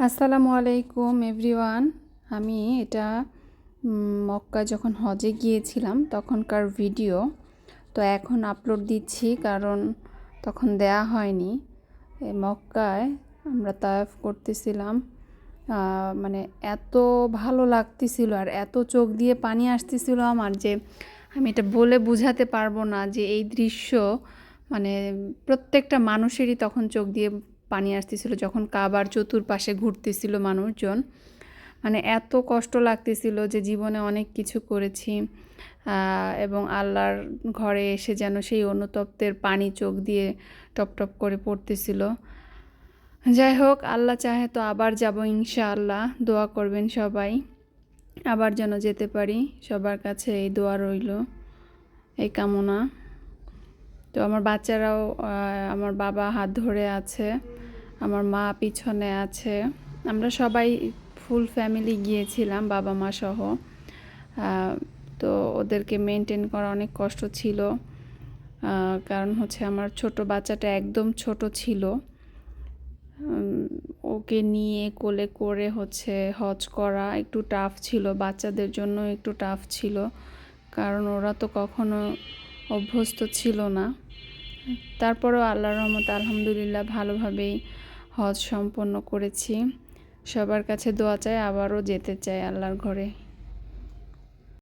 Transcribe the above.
আসসালামু আলাইকুম, এভরিওয়ান। আমি এটা মক্কা যখন হজে গিয়েছিলাম, তখনকার ভিডিও। তো এখন আপলোড দিচ্ছি, কারণ তখন দেয়া হয়নি। মক্কায় আমরা তায়াফ করতেছিলাম মানে এত ভালো লাগতেছিল আর এত চোখ দিয়ে পানি আসতেছিল আমার যে আমি এটা বলে বোঝাতে পারব না যে এই দৃশ্য মানে প্রত্যেকটা মানুষেরই তখন চোখ দিয়ে পানি আসতেছিল, যখন কাবার চতুর্পাশে ঘুরতেছিল মানুষজন। মানে এত কষ্ট লাগতেছিল যে জীবনে অনেক কিছু করেছি এবং আল্লাহর ঘরে এসে যেন সেই অনুতপ্তের পানি চোখ দিয়ে টপ টপ করে পড়তেছিল। যাই হোক, আল্লাহ চাহে তো আবার যাব ইনশাআল্লাহ। দোয়া করবেন সবাই। আবার যেন যেতে পারি, সবার কাছে এই দোয়া রইল, এই কামনা। তো আমার বাচ্চারাও আমার বাবা হাত ধরে আছে। আমার মা পিছনে আছে। আমরা সবাই ফুল ফ্যামিলি গিয়েছিলাম, বাবা মা সহ। তো ওদেরকে মেনটেন করা অনেক কষ্ট ছিল। কারণ হচ্ছে আমার ছোট বাচ্চাটা একদম ছোট ছিল। ওকে নিয়ে কোলে করে হচ্ছে হজ করা একটু টাফ ছিল, বাচ্চাদের জন্য একটু টাফ ছিল। কারণ ওরা তো কখনো অভ্যস্ত ছিল না। তারপরেও আল্লাহর রহমত আলহামদুলিল্লাহ ভালোভাবেই হজ সম্পন্ন করেছি। সবার কাছে দোয়া চাই আবারও যেতে চাই আল্লাহর ঘরে।